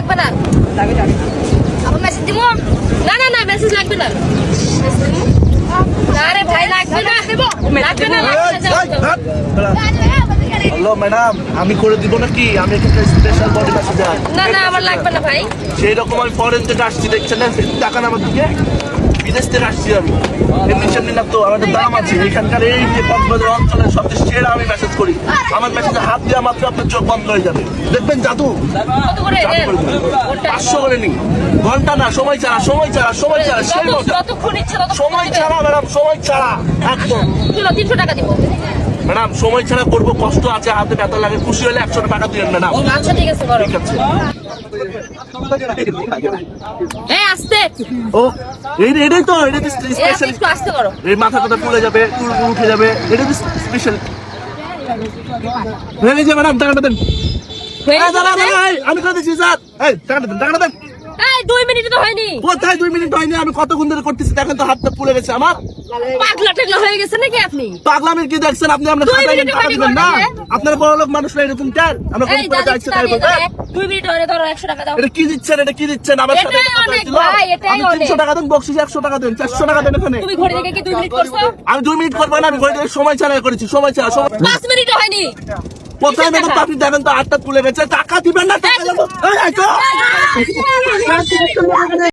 লাগবে না। আবার মেসেজ দিব? না না না মেসেজ লাগবে না। না রে ভাই লাগবে না। লাগবে না লাগবে না যাও, যাও। হ্যালো ম্যাডাম আমি করে দিব নাকি? আমি স্পেশাল বডি ম্যাসেজ না না আমার লাগবে না ভাই। সেই রকম আমি ফরেন থেকে আসছি দেখছেন? না টাকা না আমার দিকে। বিদেশ থেকে আসছি আমি। তো দাম আছে এখানকার এই যে কক্সবাজার অঞ্চলের সবচেয়ে সেরা আমি মেসেজ করি। আমার মেসেজে হাত দেওয়া মাত্র আপনার চোখ বন্ধ হয়ে যাবে। দেখবেন জাদু। পাঁচশো করে নি ঘণ্টা না সময় ছাড়া সময় ছাড়া সময় ছাড়া সময়। ছাড়া ম্যাডাম সময় ছাড়া একদম। তিনশো টাকা দিব। ম্যাডাম সময় ছাড়া করব কষ্ট আছে হাতে ব্যথা লাগে খুশি হলে একশো টাকা ম্যাডাম। আচ্ছা ঠিক আছে ঠিক আছে। আসতে। ও এটাই তো এটা তো স্পেশাল একটু আসতে করো। এই মাথা কথা তুলে যাবে চুল উঠে যাবে এটা তো স্পেশাল হয়ে গেছে ম্যাডাম টাকাটা দেন। এই, দাঁড়া, গেছে? দাঁড়া, এই, আমি করে দিচ্ছি স্যার। এই টাকাটা দেন টাকাটা দেন। দুই মিনিট তো হয়নি। কোথায় দুই মিনিট হয়নি? আমি কতক্ষণ ধরে করতেছি? দেখেন তো হাতটা পুড়ে গেছে আমার। পাগলা টাগলা হয়ে গেছে নাকি আপনি পাগলামের কি দেখছেন আপনি আমরা দুই খাতায় টাকা দিবেন না আপনার বড় লোক মানুষরা এরকম চার আমরা কোন করে যাচ্ছি তাই বলতে দাঁড়িয়ে, মিনিট হয়ে ধরো একশো টাকা দাও এটা কি দিচ্ছেন এটা কি দিচ্ছেন আমার সাথে অনেক ভাই, এটাই আপনি তিনশো টাকা দেন বকশিস একশো টাকা দেন চারশো টাকা দেন এখানে তুমি ঘড়ি দেখে কি দুই মিনিট করছ আমি দুই মিনিট করব না আমি ঘড়ি দেখে সময় ছাড়া করেছি সময় সময় মিনিট হয়নি কোথায় কিসের আপনি দেখেন তো আটটা তুলে গেছে টাকা দিবেন না টাকা দেবো।